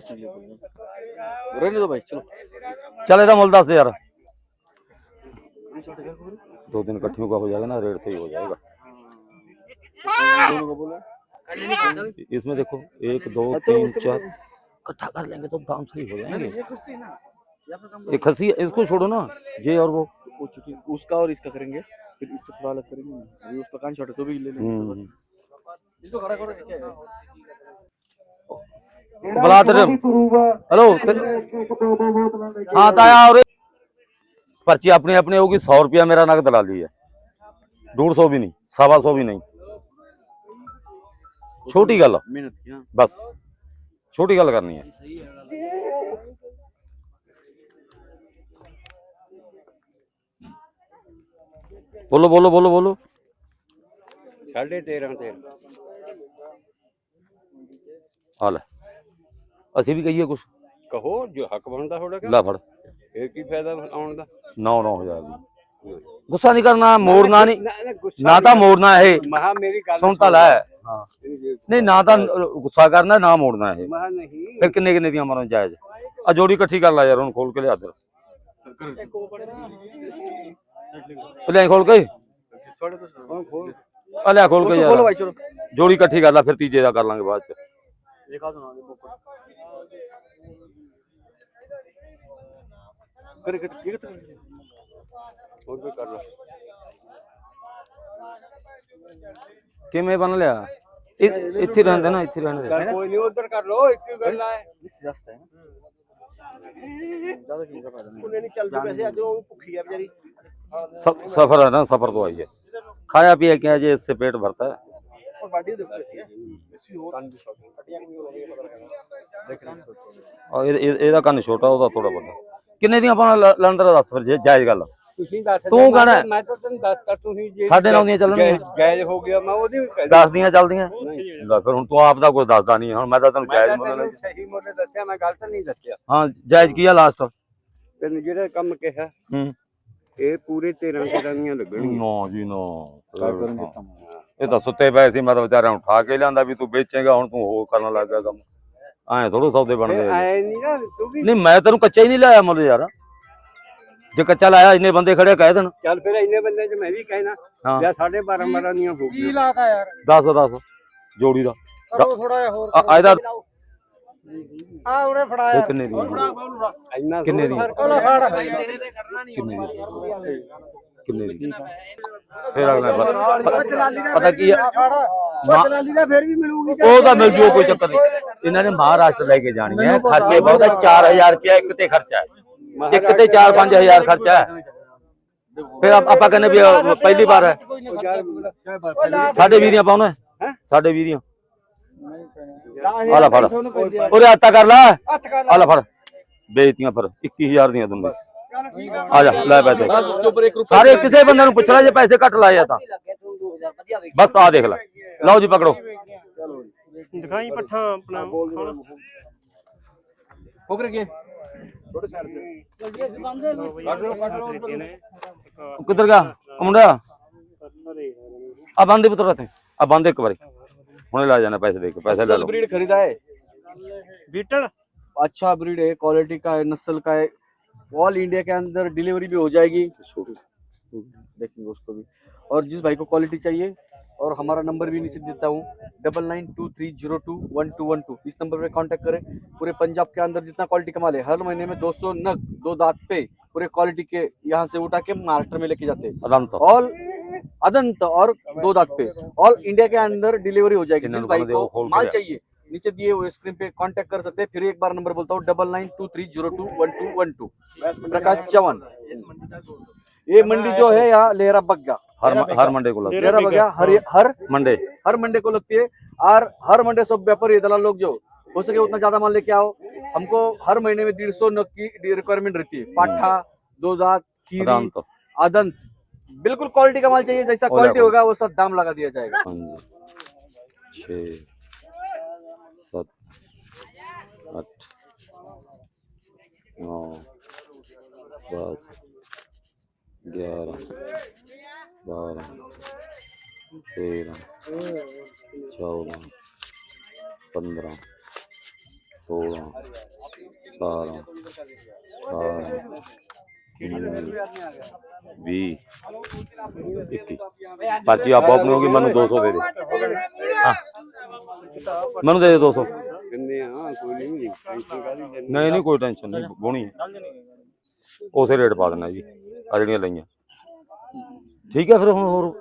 तो वापस भाई चलो। चले तो मोल दस यार। दो दिन कट्ठे का हो जाएगा ना रेट सही हो जाएगा। इसमें देखो एक दो तीन चार। इकट्ठा कर लेंगे तो दाम सही हो जाएँगे। ये खसी इसको छोड़ो ना। ये और वो। उसका और इसका करेंगे। फिर इसको थोड़ा अलग करेंगे। उसका कान छोटे तो भी ले लेंगे। हम्म। इसको खड़ा करो बुला तेरे हेलो हाँ ताया और पर्ची अपनी अपनी होगी सौ रुपया मेरा नगद दलाली है डेढ़ सौ भी नहीं सवा सौ भी नहीं छोटी गल मेहनत की हाँ बस छोटी गल करनी है सही है बोलो बोलो बोलो बोलो ਸਾਢੇ 13 ਤੇ हाल है ਅਸੀਂ ਵੀ ਕਹੀਏ ਕੁਝ ਕਹੋ ਜੋ ਹੱਕ ਬਣਦਾ ਤੁਹਾਡਾ ਲੈ ਫੜ। ਫੇਰ ਕੀ ਫਾਇਦਾ ਆਉਣ ਦਾ? 9-9000 ਦੀ। ਗੁੱਸਾ ਨਹੀਂ ਕਰਨਾ ਮੋੜਨਾ ਨਹੀਂ। ਨਾ ਤਾਂ ਮੋੜਨਾ ਇਹ। ਮਹਾ ਮੇਰੀ ਗੱਲ ਸੁਣ ਤਾਂ ਲੈ। ਨਹੀਂ ਨਾ ਤਾਂ ਗੁੱਸਾ ਕਰਨਾ ਨਾ ਮੋੜਨਾ ਇਹ। ਫਿਰ ਕਿੰਨੇ ਕਿੰਨੇ ਦੀਆਂ ਮਾਰਾਂ ਜਾਇਜ਼? ਆ ਜੋੜੀ ਇਕੱਠੀ ਕਰ ਲੈ ਯਾਰ ਹੁਣ ਖੋਲ ਕੇ ਲਿਆ ਦਰ ਲੈ ਖੋਲ ਕੇ। ਹੁਣ ਖੋਲ। ਆ ਲੈ ਖੋਲ ਕੇ ਯਾਰ। ਜੋੜੀ ਇਕੱਠੀ ਕਰ ਲੈ ਫਿਰ ਤੀਜੇ ਦਾ ਕਰ ਲਾਂਗੇ ਬਾਅਦ ਚ। एक हाथ सुना देखो करे करे ये कर ਹੋਰ ਵੀ ਕਰ ਲਓ ਕਿਵੇਂ ਬਣ ਲਿਆ ਇਹ- ਇੱਥੇ ਰਹਿੰਦੇ ਨਾ ਇੱਥੇ ਰਹਿੰਦੇ ਚੱਲ ਕੋਈ ਨਹੀਂ ਉਧਰ ਕਰ ਲਓ ਇੱਕ ਹੀ ਗੱਲ ਹੈ इससे जास्त है ना ज्यादा किसी का फायदा नहीं ਉਹਨੇ ਨਹੀਂ ਚੱਲਦੇ ਪੈਸੇ ਅੱਜ ਉਹ ਭੁੱਖੀ ਆ ਵਿਚਾਰੀ स- सफर है ना सफर तो आई है खाया पिया क्या है, ये इससे पेट भरता है और ਹੋਰ ਕੱਟੀਆਂ ਕਿੰਨੀ ਹੋਵੇ ਪਤਾ ਲੱਗਣਾ ਦੇਖ ਲੈਣਾ ਆ ਇਹ- ਇਹ- ਇਹਦਾ ਕੰਨ ਛੋਟਾ ਉਹਦਾ ਥੋੜਾ ਵੱਡਾ ਕਿੰਨੇ ਦੀਆਂ ਆਪਾਂ ਲੰਡਰ ਦਾ ਦੱਸ ਫਿਰ ਜੇ ਜਾਇਜ਼ ਗੱਲ ਆ। ਤੁਸੀਂ ਦੱਸ ਦਿਓ, ਤੂੰ ਕਹਿਣਾ। ਹੈ। ਮੈਂ ਤਾਂ ਤੈਨੂੰ ਦੱਸਤਾ ਤੁਸੀਂ ਜੇ ਸਾਡੇ ਨਾਲ ਦੀਆਂ ਚੱਲਣਗੀਆਂ। ਜਾਇਜ਼- ਜਾਇਜ਼ ਹੋ ਗਿਆ ਮੈਂ ਉਹਦੀ ਵੀ ਕਹਿ ਦਿੱਤੀ। ਦੱਸ ਦੀਆਂ ਚੱਲਦੀਆਂ ਲੈ ਫਿਰ ਹੁਣ ਤੂੰ ਆਪ ਦਾ ਕੁਝ ਦੱਸਦਾ ਨਹੀਂ ਹੁਣ ਮੈਂ ਤਾਂ ਤੈਨੂੰ ਮੈਂ ਜਾਇਜ਼ ਤਾਂ ਮੰਨਣਾ ਤੈਨੂੰ ਸਹੀ ਮੁੱਲ ਦੱਸਿਆ ਮੈਂ ਗਲਤ ਨਹੀਂ ਦੱਸਿਆ। ਹਾਂ ਜਾਇਜ਼ ਕੀ ਆ ਲਾਸਟ ਤੈਨੂੰ ਜਿਹੜਾ ਕੰਮ ਕਿਹਾ ਹੂੰ। ਇਹ ਪੂਰੇ 13 ਕਿਦਾਂ ਦੀਆਂ ਲੱਗਣਗੀਆਂ। ਨਾ ਜੀ ਨਾ। ਇਹ ਤਾਂ ਸੁੱਤੇ ਪਏ ਸੀ ਮੈਂ ਤਾਂ ਉਠਾ ਕੇ ਲਿਆਂਦਾ ਵੀ ਤੂੰ ਵੇਚੇਗਾ ਹੁਣ ਤੂੰ ਹੋ ਕਰਨ ਲੱਗ ਗਿਆ ਕੰਮ। ਐ ਥੋੜੋ ਸੌਦੇ ਬਣਦੇ ਆ ਨਹੀਂ ਮੈਂ ਤੈਨੂੰ ਕੱਚਾ ਹੀ ਨਹੀਂ ਲਾਇਆ ਮੁੱਲ ਯਾਰ। ਜੇ ਕੱਚਾ ਲਾਇਆ ਇੰਨੇ ਬੰਦੇ ਖੜੇ ਕਹਿ ਦੇਣ। ਚੱਲ ਫਿਰ ਇੰਨੇ ਬੰਦੇ ਚ ਮੈਂ ਵੀ ਕਹਿਣਾ ਜਾਂ 12.5 ਮਰਾਂ ਦੀਆਂ ਹੋ ਗਈਆਂ। ਕੀ ਲਾਤਾ ਯਾਰ? 10 10 ਜੋੜੀ ਦਾ। ਕਰੋ ਥੋੜਾ ਜਿਹਾ ਹੋਰ ਆ ਇਹਦਾ ਆ ਉਹਨੇ ਫੜਾਇਆ ਕਿੰਨੇ ਦੀ ਇੰਨਾ ਕਿੰਨੇ ਦੀ ਤੇਰੇ ਤੇ ਖੜਨਾ ਨਹੀਂ ਕਿੰਨੇ ਦੀ? ਫਿਰ ਅਗਲਾ ਪਤਾ- ਪਤਾ ਕੀ ਆ? ਮਾ- ਦਲਾਲੀ ਦਾ ਫੇਰ ਵੀ ਮਿਲੂਗੀ ਉਹ ਤਾਂ ਮਿਲ ਜੂ ਕੋਈ ਚੱਕਰ ਨਹੀਂ। ਇਹਨਾਂ ਨੇ ਮਹਾਰਾਸ਼ਟਰ ਲੈ ਕੇ ਜਾਣੀ ਹੈ। ਖਰਚੇ ਬਹੁਤਾ 4000 ਰੁਪਇਆ ਇੱਕ ਤੇ ਖਰਚਾ ਹੈ। ਇੱਕ ਤੇ 4-5000 ਖਰਚਾ ਹੈ। ਫਿਰ ਆਪਾਂ ਕਹਿੰਦੇ ਵੀ ਪਹਿਲੀ ਵਾਰ ਹੈ। ਸਾਡੇ ਵੀਹ ਦੀਆਂ ਪਾਉਣਾ ਹੈ? ਸਾਡੇ ਵੀਹ ਦੀਆਂ। ਫੜ। ਉਹਦੇ ਆਟਾ ਕਰ ਲੈ। ਹੱਥ ਕਰ ਆ ਫੜ। ਵੇਚਤੀਆਂ ਫਿਰ 21000 ਦੀਆਂ ਦੂੰਗਾ ਆ ਜਾ ਲੈ ਪੈਸੇ उसके ऊपर एक रुपया ਸਾਰੇ ਕਿਸੇ ਬੰਦੇ ਨੂੰ ਪੁੱਛ ਲੈ ਜੇ ਪੈਸੇ ਘੱਟ ਲਾਏ ਆ ਤਾਂ ਬਸ ਆ ਦੇਖ ਲੈ ਲਓ ਜੀ ਪਕੜੋ ਦਿਖਾਈ ਪੱਠਾ ਆਪਣਾ होकर के ਉਹ ਕਿੱਧਰ ਗਿਆ ਉਹ ਮੁੰਡਾ ਆ ਬੰਦੇ ਪੁੱਤਰ ਤੇ ਆ ਬੰਦ ਇੱਕ ਵਾਰੀ ਹੁਣੇ ਲਾ ਜਾਣਾ ਪੈਸੇ ਦੇ ਕੇ ਪੈਸੇ ਲੈ ਲਓ ब्रीड खरीदा है ਬੀਟਲ अच्छा ब्रीड है क्वालिटी का है नस्ल का है ऑल इंडिया के अंदर डिलीवरी भी हो जाएगी। देखेंगे उसको भी। और जिस भाई को क्वालिटी चाहिए और हमारा नंबर भी नीचे देता हूँ। Double nine two three zero two one two one two इस नंबर पे कांटेक्ट करें। पूरे पंजाब के अंदर जितना क्वालिटी कमा ले हर महीने में दो सौ नग दो दांत पे पूरे क्वालिटी के यहाँ से उठा के महाराष्ट्र में लेके जाते हैं। ऑल अदंत और दो दांत पे। ऑल इंडिया के अंदर डिलीवरी हो जाएगी। जिस भाई को माल चाहिए नीचे दिए हुए स्क्रीन पे कांटेक्ट कर सकते हैं। फिर एक बार नंबर बोलता हूँ double nine two three zero two one two one two Prakash Chauhan. ये मंडी जो है यहाँ लेहरा बग्गा। हर हर मंडे को लगती है। लेहरा हर हाँ। हर मंडे। हर मंडे को लगती है। और हर मंडे सब व्यापारी दलाल लोग जो हो सके उतना ज़्यादा माल लेके आओ। हमको हर महीने में डेढ़ सौ नग की रिक्वायरमेंट रहती है। हम्म। पाठा दो दांत आदंत। बिल्कुल क्वालिटी का माल चाहिए। जैसा क्वालिटी होगा वो सब दाम लगा दिया जाएगा। 8 9 10 11 12 13 14 15 16 ਸਤਾਰਾਂ, ਅਠਾਰਾਂ, ਵੀਹ, ਇੱਕੀ। ਪਰਚੀ ਆਪੋ ਆਪਣੀ ਹੋਗੀ ਮੈਨੂੰ 200 ਦੇ ਦੇ ਹਾਂ। ਮੈਨੂੰ ਦੇ ਦੇ 200 ਕੋਈ ਨਹੀਂ ਟੈਨਸ਼ਨ ਨਹੀਂ ਨਹੀਂ ਕੋਈ ਟੈਨਸ਼ਨ ਨਹੀਂ ਬੋਣੀ ਹੈ ਉਸੇ ਰੇਟ ਪਾ ਦੇਣਾ ਜੀ ਆ ਜਿਹੜੀਆਂ ਲਈਆਂ। ਠੀਕ ਹੈ ਫਿਰ ਹੁਣ ਹੋਰ?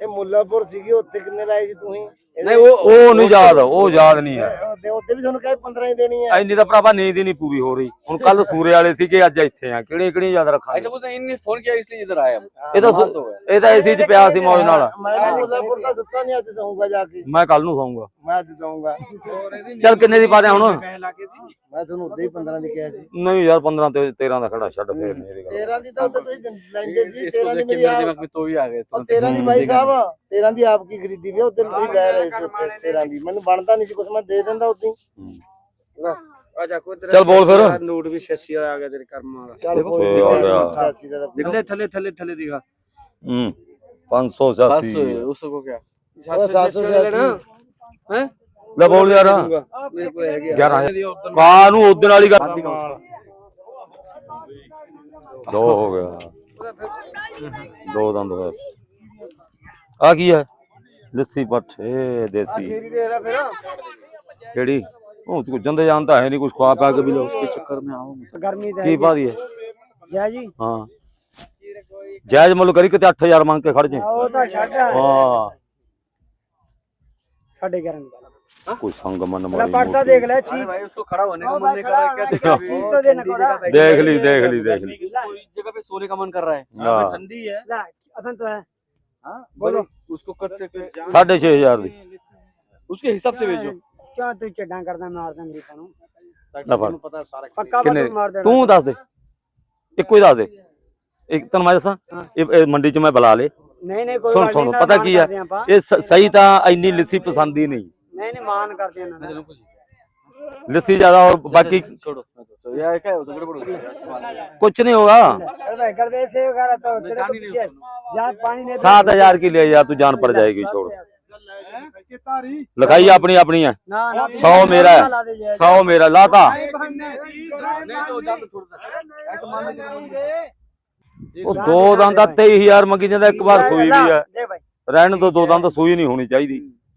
ਇਹ ਮੁੱਲਾਪੁਰ ਸੀਗੀ ਉੱਥੇ ਕਿੰਨੇ ਲਾਏ ਸੀ ਤੁਸੀਂ? ਨਹੀਂ ਉਹ ਉਹ ਨਹੀਂ ਯਾਦ ਉਹ ਯਾਦ ਨਹੀਂ ਹੈ ਉਹਦੇ ਵੀ ਤੁਹਾਨੂੰ ਕਹੇ 15 ਹੀ ਦੇਣੀ ਹੈ ਇੰਨੀ ਤਾਂ ਭਰਾਵਾ ਨੀਂਦ ਹੀ ਨਹੀਂ ਪੂਰੀ ਹੋ ਰਹੀ। ਹੁਣ ਕੱਲ ਸੂਰੇ ਵਾਲੇ ਸੀਗੇ ਅੱਜ ਇੱਥੇ ਆ। ਕਿਹੜੇ ਕਿਹੜੇ ਯਾਦ ਰੱਖਾਂਗੇ? ਐਸਾ ਕੁਝ ਇਹਨੇ ਫੋਨ ਕੀਤਾ ਇਸ ਲਈ ਇਧਰ ਆਇਆ ਇਹ ਤਾਂ ਇਹ ਤਾਂ ਏਸੀ 'ਚ ਪਿਆ ਸੀ ਮੌਜ ਨਾਲ। ਮੈਂ ਮੁਜ਼ੱਫਰ ਦਾ ਸੁੱਤਾ ਨਹੀਂ ਅੱਜ ਸੌਂਗਾ ਜਾ ਕੇ। ਮੈਂ ਕੱਲ ਨੂੰ ਸੌਂਗਾ। ਮੈਂ ਅੱਜ ਸੌਂਗਾ। ਚੱਲ ਕਿੰਨੇ ਦੀ ਪਾ ਦੇ ਹੁਣ? ਮੈਂ ਤੁਹਾਨੂੰ ਉਦੋਂ ਹੀ 15 ਦੀ ਕਿਹਾ ਸੀ। ਨਹੀਂ ਯਾਰ 15 ਤੇ 13 ਦਾ ਖੜਾ ਛੱਡ ਫੇਰ ਮੇਰੀ ਗੱਲ। 13 ਦੀ ਤਾਂ ਉਦੋਂ ਤੁਸੀਂ ਲੈਂਦੇ ਸੀ 13 ਦੀ ਮੇਰੇ ਦਿਮਾਗ ਵੀ ਆ ਗਏ ਤੁਹਾਨੂੰ 13 13 ਦੀ ਮੈਨੂੰ ਬਣਦਾ ਨਹੀਂ ਸੀ ਕੁਝ ਮੈਂ ਦੇ ਦਿੰਦਾ ਉਦੋਂ ਆ ਜਾ ਕੋਈ ਚੱਲ ਬੋਲ ਫਿਰ। ਨੋਟ ਵੀ 86 ਲੈ ਬੋਲ ਯਾਰ। ਮੇਰੇ ਕੋਲ ਹੈਗੇ ਕਾ ਨੂੰ ਉਦੋਂ ਵਾਲੀ ਗੱਲ ਦੋ ਹੋ ਗਿਆ। ਦੋ ਦੰਦ ਹੋਏ। ਆ ਕੀ ਹੈ? ਲੱਸੀ ਪੱਠੇ ਦੇਸੀ। ਕਿਹੜੀ? ਉਹ ਤੂੰ ਜੰਦੇ ਜਾਣਦਾ ਹੈ ਨਹੀਂ ਕੁਝ ਖਵਾ ਪਾ ਕੇ ਵੀ ਲੋ ਉਸਕੇ ਚੱਕਰ ਮੈਂ ਆਉਂਗਾ ਗਰਮੀ ਦਾ ਕੀ ਬਾਦੀ ਹੈ ਜੈ ਜੀ। ਹਾਂ। ਜਾਇਜ਼ ਮੁੱਲ ਕਰੀ ਕਿਤੇ 8000 ਮੰਗ ਕੇ ਖੜ ਜੇ। ਉਹ ਤਾਂ ਛੱਡ। ਹਾਂ। ਸਾਡੇ ਕਰਨ ਵਾਲਾ ਸੰਗ ਮਨ ਲੈ ਮਾਰੀ ਪੜਦਾ ਮੋਟੀ। ਦੇਖ ਲੈ ਚੀਜ਼ भाई उसको खड़ा होने का मन नहीं कर रहा है क्या देखा अभी? चीज तो देना कोड़ा ਦੇਖ ਲਈ ਦੇਖ ਲਈ देख ਲਈ कोई जगह पे सोने का मन कर रहा है हाँ। ठंडी है ਲੈ ਅਸਨ तो है हाँ बोलो उसको कट से के- 6500 ਦੀ उसके हिसाब से भेजो ਕਿਆ ਤੂੰ ਚੱਡਾਂ ਕਰਦਾ ਮਾਰਦਾ ਗਰੀਬਾਂ ਨੂੰ ਲੈ ਫੜ पता है सारा ਪੱਕਾ ਕਿੰਨੇ ਬਤੂ ਮਾਰ ਦੇਣਾ ਤੂੰ ਦੱਸ ਦੇ ਇੱਕੋ ਹੀ ਦੱਸ ਦੇ ਇੱਕ ਤੈਨੂੰ ਮੈਂ ਦੱਸਾਂ ਇਹ ਇਹ ਮੰਡੀ 'ਚ ਮੈਂ ਬੁਲਾ ਲੇ ਨਹੀਂ ਨਹੀਂ ਕੋਈ ਸੁਣ ਗੱਲ ਸੁਣ ਨਹੀਂ ਪਤਾ ਕੀ ਆ ਕਰਦੇ ਆਪਾਂ। ਇਹ ਸ- ਸਹੀ ਤਾਂ ਇੰਨੀ ਲੱਸੀ ਪਸੰਦ ਹੀ ਨਹੀਂ ਨਹੀਂ ਨਹੀਂ ਮਾਨ ਕਰਦੇ ਇਹਨਾਂ ਦਾ ਲੱਸੀ ਜ਼ਿਆਦਾ ਔਰ ਬਾਕੀ छोड़ो तो ये क्या है उधर गड़बड़ कुछ नहीं होगा अरे गड़बे से वगैरह तो तेरे को पीछे जहाँ पानी नहीं सात हजार की ले जा तू जान पड़ जाएगी छोड़ लिखाई अपनी अपनी है ना ना सौ मेरा ला है दे जाए। सौ मेरा लाता नहीं तो जान तो छोड़ दे ऐसा मान लीजिए ਉਹ ਦੋ ਦੰਦ ਦਾ 23000 ਮੰਗੀ ਜਾਂਦਾ ਇੱਕ ਵਾਰ ਸੂਈ ਵੀ ਹੈ दे भाई ਰਹਿਣ ਤੋਂ ਦੋ ਦੰਦ ਸੂਈ ਨਹੀਂ ਹੋਣੀ ਚਾਹੀਦੀ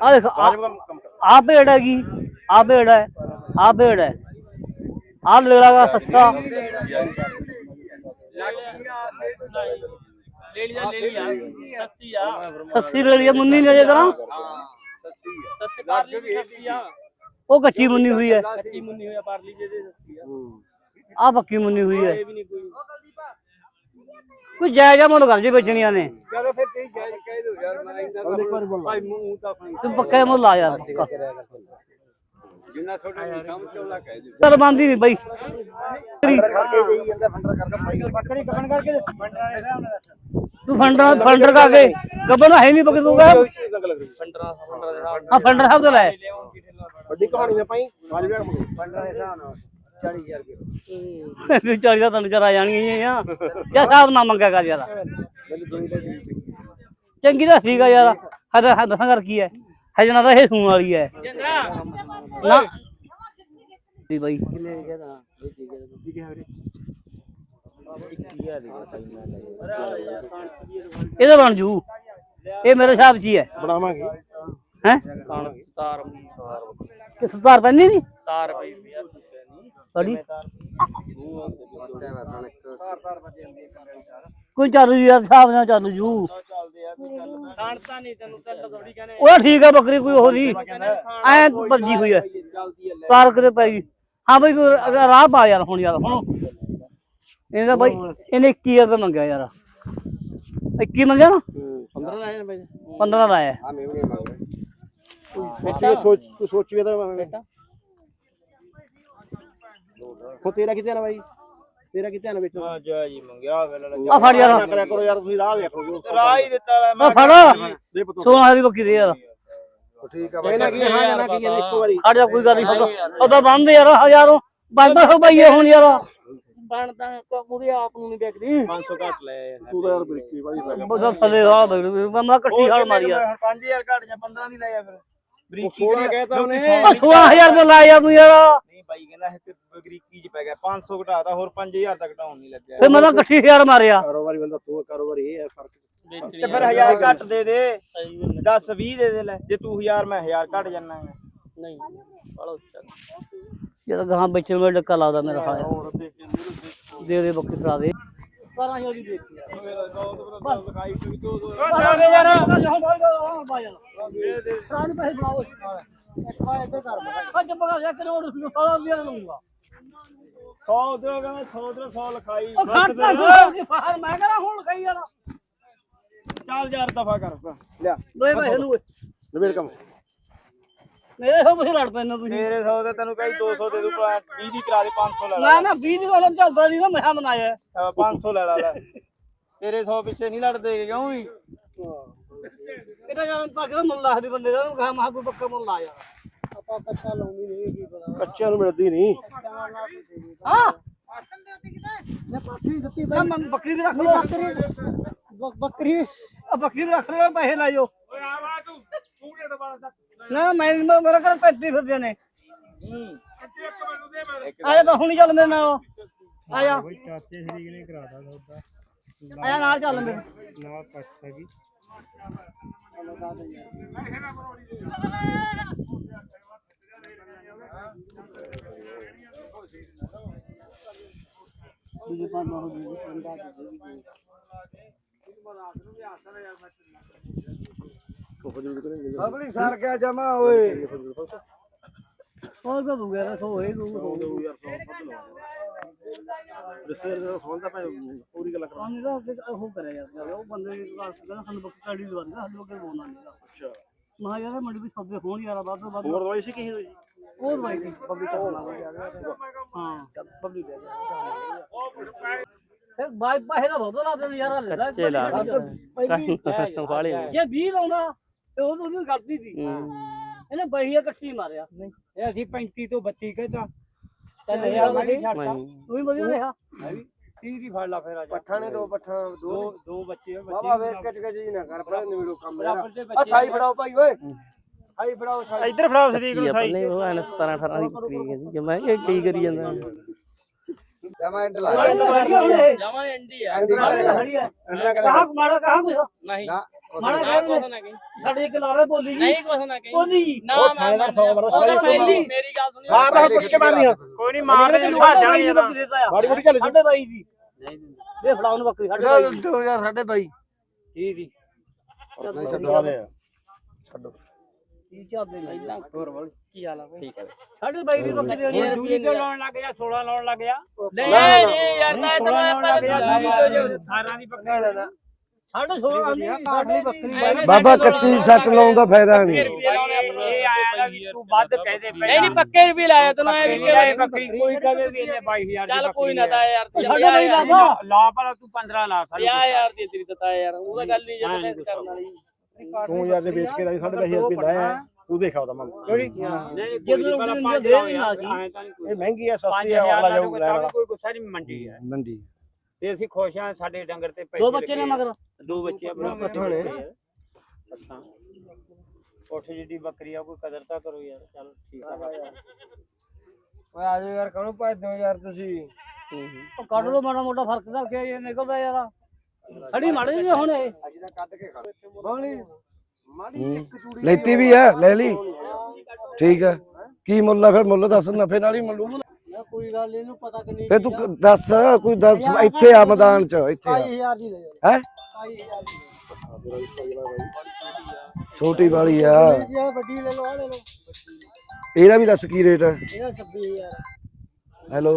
ਆ ਦੇਖ ਆ ਭੇੜ ਹੈਗੀ ਆ ਭੇੜ ਹੈ ਆ ਭੇੜ ਹੈ ਆ ਲੇੜਾਗਾ ਸੱਸਾ ਸੱਸੀ ਲੈ ਲਿਆ ਮੁੰਨੀ ਨੇ ਜਰਾ ਉਹ ਕੱਚੀ ਮੁੰਨੀ ਹੋਈ ਹੈ ਕੱਚੀ ਮੁੰਨੀ ਹੋਈ ਪਾਰਲੀ ਜੇ ਦੇ ਆ ਪੱਕੀ ਮੁੰਨੀ ਹੋਈ ਹੈ ਕੋਈ ਜਾਇਜ਼ਾ ਮੁੱਲ ਕਰ ਜੇ ਵੇਚਣੀਆਂ ਨੇ। ਚਲੋ ਫਿਰ ਤੁਸੀਂ ਕਹਿ ਕਹਿ ਦਿਓ ਯਾਰ ਮੈਂ ਇੰਨਾ ਭਾਈ ਮੂੰਹ ਤਾਂ ਖਾਈ ਤੂੰ ਪੱਕਾ ਮੁੱਲ ਆ ਯਾਰ ਪੱਕਾ। ਜਿੰਨਾ ਤੁਹਾਡੇ ਨੂੰ ਸਮਝ ਚੋਲਾ ਕਹਿ ਦਿਓ। ਚੱਲ ਬੰਦੀ ਨਹੀਂ ਬਾਈ। ਕਰਕੇ ਦੇਈ ਜਾਂਦਾ ਫੰਡਰ ਕਰਕੇ ਪਾਈ ਬੱਕਰੀ ਕਪਣ ਕਰਕੇ ਤੂੰ ਫੰਡਰ ਫੰਡਰ ਕਰਕੇ ਗੱਬਨ ਹੈ ਨਹੀਂ ਬੱਕਰੀ ਤੂੰ ਕਹ। ਹਾਂ ਫੰਡਰ ਸਾਹਿਬ ਤੋਂ ਲੈ ਵੱਡੀ ਕਹਾਣੀ ਨਾ ਪਾਈ। ਪੰਜ ਵਿਆਹ ਮੰਗੇ ਫੰਡਰ ਦੇ ਹਿਸਾਬ ਨਾਲ। 40000 ਰੁਪਏ। 40 ਦਾ ਤੁਹਾਨੂੰ ਚਰਾ ਜਾਣਗੀਆਂ ਆ। ਕਿਆ ਹਿਸਾਬ ਨਾ ਮੰਗਿਆ ਕਰ ਯਾਰ। ਚੰਗੀ ਤਾਂ ਠੀਕ ਆ ਯਾਰ। ਹਦਾ ਹਦਾ ਕਰ ਕੀ ਹੈ। ਹਜਣਾ ਤਾਂ ਇਹ ਸੂਣ ਵਾਲੀ ਹੈ। ਨਾ। ਦੀ ਬਾਈ ਕਿੰਨੇ ਕਹਦਾ ਇਹਦਾ ਬਣ ਜੂ। ਇਹ ਮੇਰੇ ਹਿਸਾਬ 'ਚ ਹੀ ਹੈ। ਬਣਾਵਾਂਗੇ। ਹੈ? ਕਿ ਸਤਾਰ ਪੈਂਦੀ ਨਹੀਂ ਤਾਰ ਪਈ ਸਾਡੀ? ਕੋਈ ਚੱਲ ਜੂ ਯਾਰ ਹਿਸਾਬ ਨਾਲ ਚੱਲ ਜੂ। ਖਾਣਤਾ ਨਹੀਂ ਤੈਨੂੰ ਕੱਲ ਥੋੜੀ ਕਹਿੰਦੇ ਉਹ ਠੀਕ ਆ ਬੱਕਰੀ ਕੋਈ ਹੋਰ ਨਹੀਂ। ਐ ਭੱਜੀ ਹੋਈ ਹੈ ਪਾਰਕ ਦੇ ਪੈ ਗਈ। ਹਾਂ ਬਈ ਕੋਈ ਰਾਹ ਪਾ ਯਾਰ ਹੁਣ ਯਾਰ ਹੁਣ। ਇਹਦਾ ਬਾਈ ਇਹਨੇ 21 ਰੁਪਏ ਮੰਗਿਆ ਯਾਰ। 21 ਮੰਗਿਆ ਨਾ? 15 ਲਾਏ ਨੇ 15 ਲਾਇਆ। ਆ ਮੈਂ ਵੀ ਮੰਗ ਰਿਹਾ ਸੋਚ ਤੂੰ ਸੋਚ ਵੀ ਤਾਂ ਬੇਟਾ ਹੁਣ ਤੇਰਾ ਕਿਤੇ ਨਾ ਬਾਈ? ਤੇਰਾ ਕਿਤੇ ਨਾ ਵਿੱਚ? ਹਾਂ ਜਾ ਜੀ ਮੰਗਿਆ ਵੇਲੇ ਆ ਫੜ ਯਾਰ। ਨਾ ਕਰਿਆ ਕਰੋ ਯਾਰ ਤੁਸੀਂ ਰਾਹ ਕਰੋ ਰਾਹ ਹੀ ਦਿੱਤਾ ਲੈ ਆ ਫੜ। ਦੇ ਪੁੱਤ। ਸੋਨਾ ਦੀ ਬੱਕੀ ਦੇ ਯਾਰ। ਠੀਕ ਆ ਕਹਿਣਾ ਕੀ ਹਾਂ ਨਾ ਕੀ ਇੱਕੋ ਵਾਰੀ। ਖੜ ਜਾ ਕੋਈ ਗੱਲ ਨਹੀਂ ਉਹਦਾ ਬੰਦ ਯਾਰ ਹਜ਼ਾਰੋਂ ਬੰਦ ਹੋ ਬਈਏ ਹੁਣ ਯਾਰ। ਬਣਦਾ ਪੂਰੀ ਆਪ ਨੂੰ ਨਹੀਂ ਦੇਖਦੀ। 500 ਘੱਟ ਲੈ ਤੂੰ ਤਾਂ ਯਾਰ ਬਰੀਕੀ ਗਿਆ। ਬਸ ਥੱਲੇ ਆ ਮੈਂ ਮੈਂ ਇਕੱਠੀ ਹਾਲ ਮਾਰੀ ਯਾਰ 5000 ਘੱਟ ਜਾ 15 ਦੀ ਲੈ ਜਾ ਫਿਰ। ਬਰੀਕੀ 16 ਕਹਿਤਾ ਉਹਨੇ ਆ 16000 ਰੁਪਏ ਲਾਇਆ ਤੂੰ ਯਾਰ। ਨਹੀਂ ਬਾਈ ਕਹਿੰਦਾ ਇਹ ਤੇ ਬਰੀਕੀ ਚ ਪੈ ਗਿਆ। 500 ਘਟਾਤਾ ਹੋਰ 5000 ਤੱਕ ਘਟਾਉਣ ਨਹੀਂ ਲੱਗਿਆ। ਫਿਰ ਮੈਂ ਤਾਂ ਇਕੱਠੀ ਹਜ਼ਾਰ ਮਾਰਿਆ। ਕਾਰੋਬਾਰੀ ਬੰਦਾ ਤੂੰ ਕਾਰੋਬਾਰੀ ਇਹ ਹੈ ਫ਼ਰਕ ਤੇ ਫਿਰ 1000 ਘੱਟ ਦੇ ਦੇ। 10 20 ਦੇ ਦੇ ਲੈ। ਜੇ ਤੂੰ 1000 ਮੈਂ 1000 ਘੱਟ ਜਾਨਾ ਨਹੀਂ। ਜਦੋਂ ਗਾਂ ਵੇਚਣ ਵੇਲੇ ਡੱਕਾ ਲਾਦਾ ਮੇਰਾ ਸਾਲਿਆ। ਦੇ ਦੇ ਬੱਕੀ ਫੜਾ ਦੇ। 12000 ਦੀ ਦੇਤੀ ਯਾਰ ਬਸ। ਲਿਖਾਈ ਕੋਈ 200 ਯਾਰ ਸਾਨ ਪੈਸੇ ਬਣਾਓ ਇੱਕ ਵਾਰ ਇੱਥੇ ਕਰ ਬਗਾ ਅੱਜ ਬਗਾ ਜਾ ਕਰੋੜ ਰੁਪਏ ਸਾਲਾ ਵੀ ਲਊਂਗਾ। 100 ਦੇ ਕਹਿੰਦਾ 100 ਦੇ 100 ਲਿਖਾਈ। ਉਹ ਖੱਟ ਪਾ ਤੂੰ ਬਾਹਰ। ਮੈਂ ਕਰਾਂ ਹੁਣ ਲਿਖਾਈ ਯਾਰ ਚੱਲ ਯਾਰ ਦਫਾ ਕਰ। ਲਿਆ ਦੋਏ ਪੈਸੇ ਨੂੰ। ਓਏ। ਨਵੇੜ ਕੰਮ। ਮੇਰੇ ਹੋ ਤੁਸੀਂ ਲੜ ਪੈਣਾ ਤੁਸੀਂ। ਤੇਰੇ 100 ਦੇ ਤੈਨੂੰ ਕਹੀ 200 ਦੇ ਦੂ 20 ਦੀ ਕਰਾ ਦੇ 500 ਲੈ ਲੈ। ਨਾ ਨਾ 20 ਦੀ ਗੱਲ ਚੱਲਦਾ ਨਹੀਂ ਨਾ ਮੈਂ ਮਨਾਇਆ। ਅਹ 500 ਲੈ ਲਾ ਲੈ। ਤੇਰੇ 100 ਪਿੱਛੇ ਨਹੀਂ ਲੜਦੇ ਕਿਉਂ ਵੀ? ਇਹਦਾ ਜਾਂ ਪੱਕਾ ਮੁੱਲ ਲਾਹਦੀ ਬੰਦੇ ਦਾ ਕਹਾ ਮਾ ਕੋਈ ਪੱਕਾ ਮੁੱਲ ਯਾਰ। ਆਪਾਂ ਕੱਚਾ ਲਾਉਂਦੀ ਨਹੀਂ ਕੀ ਪਤਾ ਨੂੰ ਮਿਲਦੀ ਨਹੀਂ। ਹਾਂ? ਮੈਂ ਬੱਕਰੀ ਦਿੱਤੀ ਬਈ। ਮੈਂ ਬੱਕਰੀ ਵੀ ਰੱਖ ਲਓ ਬੱਕਰੀ ਆ ਬੱਕਰੀ ਵੀ ਰੱਖ ਲਓ ਪੈਸੇ ਲਾਇਓ। ਆ ਤੂੰ ਤੂੰ ਦੇ ਨਾ, ਮੈਂ ਮੈਂ- ਮੇਰਾ ਘਰ ਪੈਂਤੀ ਫਿਰਦੇ ਨੇ। ਆਇਆ ਤਾਂ ਹੁਣੀ ਚੱਲ ਮੇਰੇ ਨਾਲ ਆਇਆ। ਚਾਚੇ ਸ਼ਰੀਕ ਨੇ ਕਰਾਤਾ ਸੌਦਾ ਆਇਆ ਨਾਲ ਚੱਲ ਮੇਰੇ ਨਾਲ ਪੱਛ ਹੈਗੀ ਪਬਲਿਕ ਸਰ ਗਿਆ ਜਮਾ ਓਏ? ਹੋਰ ਤਾਂ ਦੂਗਾ ਨਾ ਸੋ ਇਹ ਦੂਗਾ ਰਿਸ਼ਤੇਦਾਰ ਦਾ ਫੋਨ ਤਾਂ ਪੂਰੀ ਗੱਲ ਕਰਾ ਉਹਨੇ ਤਾਂ ਉਹ ਕਰਿਆ ਯਾਰ ਉਹ ਬੰਦੇ ਦੀ ਗੱਲ ਕਹਿੰਦਾ ਸਾਨੂੰ ਬੱਕਰੀ ਕਾੜੀ ਦਵਾ ਦੇ ਸਾਨੂੰ ਬੱਕਰੀ ਬੋਲਣਾ ਨਹੀਂ ਅੱਛਾ। ਮਾ ਯਾਰ ਮੰਡੀ ਵਿੱਚ ਸੌਦੇ ਹੋਣ ਯਾਰ ਵੱਧ ਤੋਂ ਵੱਧ। ਹੋਰ ਦਵਾਈ ਸੀ ਕਿਸੇ ਦੀ ਉਹ ਦਵਾਈ ਦੀ ਪਬਲਿਕ ਚੱਲਣਾ ਹਾਂ ਪਬਲਿਕ ਦੇ ਫਿਰ ਬਾਈ ਪੈਸੇ ਦਾ ਬਹੁਤ ਲਾ ਦੇ ਯਾਰ ਕੱਚੇ ਲਾ ਵਾਲੇ ਜੇ 20 ਲਾਉਂਦਾ ਤੇ ਉਹ ਉਹਨੂੰ ਕਰਦੀ ਸੀ ਇਹਨੇ ਬਹੀਆ ਇਕੱਠੀ ਮਾਰਿਆ ਇਹ ਅਸੀਂ 35 ਤੋਂ 32 ਕਹਿੰਦਾ ਚੱਲ ਯਾਰ ਮੈਂ ਤੂੰ ਵੀ ਵਧੀਆ ਰਿਹਾ 30 ਦੀ ਫੜ ਲਾ ਫੇਰ ਆ ਜਾ ਪੱਠਾਂ ਨੇ ਦੋ ਪੱਠਾਂ ਦੋ ਦੋ ਬੱਚੇ ਆ, ਬਾਬਾ ਬੱਚੇ ਵੇਖ ਕੇ ਜੀ ਨਾ ਕਰ ਪਰ ਨਿਵੜੋ ਕੰਮ ਆ ਬੱਚੇ ਸਾਈ ਫੜਾਓ ਭਾਈ ਓਏ ਸਾਈ ਫੜਾਓ ਸਾਈ ਇੱਧਰ ਫੜਾਓ ਸਦੀਕ ਨੂੰ ਸਾਈ ਨਹੀਂ ਉਹ ਐਨ 17 18 ਦੀ ਬੱਕਰੀ ਕਹਿੰਦੀ ਕਿ ਮੈਂ ਇਹ ਕੀ ਕਰੀ ਜਾਂਦਾ ਜਮਾ ਐਂਡ ਜਮਾ ਐਂਡੀ ਆ ਕਹਾਂ ਮਾੜਾ ਕਹਾਂ ਕੁਛ ਨਹੀਂ ਮਾੜਾ ਨਹੀਂ ਸਾਡੇ ਇੱਕ ਲਾਰੇ ਬੋਲੀ ਨਹੀਂ ਕੁਛ ਨਾ ਕਹੀ। ਬੋਲੀ ਨਾ ਮੈਂ ਮੇਰੀ ਮੇਰੀ ਗੱਲ ਸੁਣੀ ਹਾਂ ਤਾਂ ਪੁੱਛ ਕੇ ਮਾਰਨੀਆਂ ਕੋਈ ਨਹੀਂ ਮਾਰ ਦੇ ਭਾਜ ਜਾਣੀ ਇਹਦਾ ਮਾੜੀ ਮੋਟੀ ਚੱਲ ਸਾਡੇ ਬਾਈ ਦੀ ਦੇ ਫੜਾਉ ਨੂੰ ਬੱਕਰੀ ਸਾਡੇ ਬਾਈ ਦੀ 2000 ਸਾਡੇ ਬਾਈ। ਜੀ। ਦੀ ਛੱਡਵਾ ਦੇ ਕੀ ਚੱਲਦੇ ਨੇ ਹੋਰ ਬੋਲ ਕੀ ਹਾਲ ਆ ਠੀਕ ਹੈ ਸਾਡੇ ਬਾਈ ਦੀ ਬੱਕਰੀ ਦੂਜੀ ਤੋਂ ਲਾਉਣ ਲੱਗ ਜਾ 16 ਲਾਉਣ ਲੱਗ ਜਾ ਨਹੀਂ ਨਹੀਂ ਯਾਰ ਤਾਂ ਲੱਗ ਜਾ ਮੈਂ 18 ਦੀ ਪੱਕਾ ਸਾਡੇ 16 ਆਂਦੀ ਸਾਡੇ ਬੱਕਰੀ ਬਾਬਾ ਕੱਚੀ ਸੱਟ ਲਾਉਣ ਦਾ ਫਾਇਦਾ ਨਹੀਂ ਇਹ ਆਇਆ ਨਾ ਵੀ ਤੂੰ ਵੱਧ ਕਹਿ ਦੇ ਨਹੀਂ ਨਹੀਂ ਪੱਕੇ ਰੁਪਏ ਲਾਇਆ ਤੈਨੂੰ ਐ ਵੀ ਯਾਰ ਬੱਕਰੀ ਕੋਈ ਕਵੇ ਵੀ ਇਹਨੇ 22000 ਦੀ ਚੱਲ ਕੋਈ ਨਾ ਤਾ ਯਾਰ ਸਾਡੇ ਬਾਈ ਲਾ ਲਾ ਪਰ ਤੂੰ 15 ਲਾ ਸਾਡੀ ਯਾ ਯਾਰ ਦੀ ਤੇਰੀ ਤਾ ਯਾਰ ਉਹਦਾ ਗੱਲ ਨਹੀਂ ਜਦੋਂ ਮੈਂ ਕਰਨ ਵਾਲੀ। ਤੂੰ ਯਾਰ ਦੇ ਵੇਚ ਕੇ ਰਾਈ 25000 ਰੁਪਏ ਲਾਇਆ। ਤੂੰ ਦੇਖਾ ਉਹਦਾ ਮੰਗ ਜਦੋਂ ਪਹਿਲਾਂ ਦੇ ਨਹੀਂ ਨਾ ਇਹ ਮਹਿੰਗੀ ਆ ਸਸਤੀ ਆ ਅਗਲਾ ਜਾਊਗਾ ਲੈਣ ਵਾਲਾ ਕੋਈ ਗੁੱਸਾ ਨਹੀਂ ਮੰਡੀ ਹੈ ਮੰਡੀ। ਤੇ ਅਸੀਂ ਖੁਸ਼ ਹਾਂ ਸਾਡੇ ਡੰਗਰ ਤੇ ਪੈਸੇ ਦੋ ਬੱਚੇ ਨੇ ਮਗਰ ਦੋ ਬੱਚੇ ਆ ਬਣਾ ਪੱਠਾਂ ਨੇ। ਉੱਠ ਜਿੱਡੀ ਬੱਕਰੀ ਆ ਕੋਈ ਕਦਰ ਤਾਂ ਕਰੋ ਯਾਰ ਚੱਲ ਠੀਕ ਆ। ਓਏ ਆ ਜਾਓ ਯਾਰ ਕਾਹਨੂੰ ਭੱਜਦੇ ਹੋ ਯਾਰ ਤੁਸੀਂ? ਉਹ ਕੱਢ ਲੋ ਮਾੜਾ ਮੋਟਾ ਫ਼ਰਕ ਕਰਕੇ ਇਹ ਨਿਕਲਦਾ ਯਾਰ। ਖੜੀ ਮਾੜੀ ਜਿਹੀ ਹੁਣ ਇਹ। ਬੋਲੀ ਲੈਤੀ ਵੀ ਆ ਲੈ ਲਈ। ਠੀਕ ਆ। ਕੀ ਮੁੱਲ ਆ ਫਿਰ? ਮੁੱਲ ਦੱਸ ਨਫੇ ਨਾਲ ਹੀ ਮੁੱਲ ਨਾ ਕੋਈ ਗੱਲ ਇਹਨੂੰ ਪਤਾ ਕਿ ਨਹੀਂ ਫੇ ਤੂੰ ਕ- ਦੱਸ ਕੋਈ ਦੱਸ ਇੱਥੇ ਆ ਮੈਦਾਨ ਚ ਇੱਥੇ ਆ। 25000 ਦੀ ਲੈ ਹੈ? 25000 ਛੋਟੀ ਵਾਲੀ ਆ। ਯਾਰ ਵੱਡੀ ਲੈ ਲਓ ਆ ਲੈ ਲਓ ਇਹਦਾ ਵੀ ਦੱਸ ਕੀ ਰੇਟ ਆ? ਇਹਦਾ 26000 ਹੈਲੋ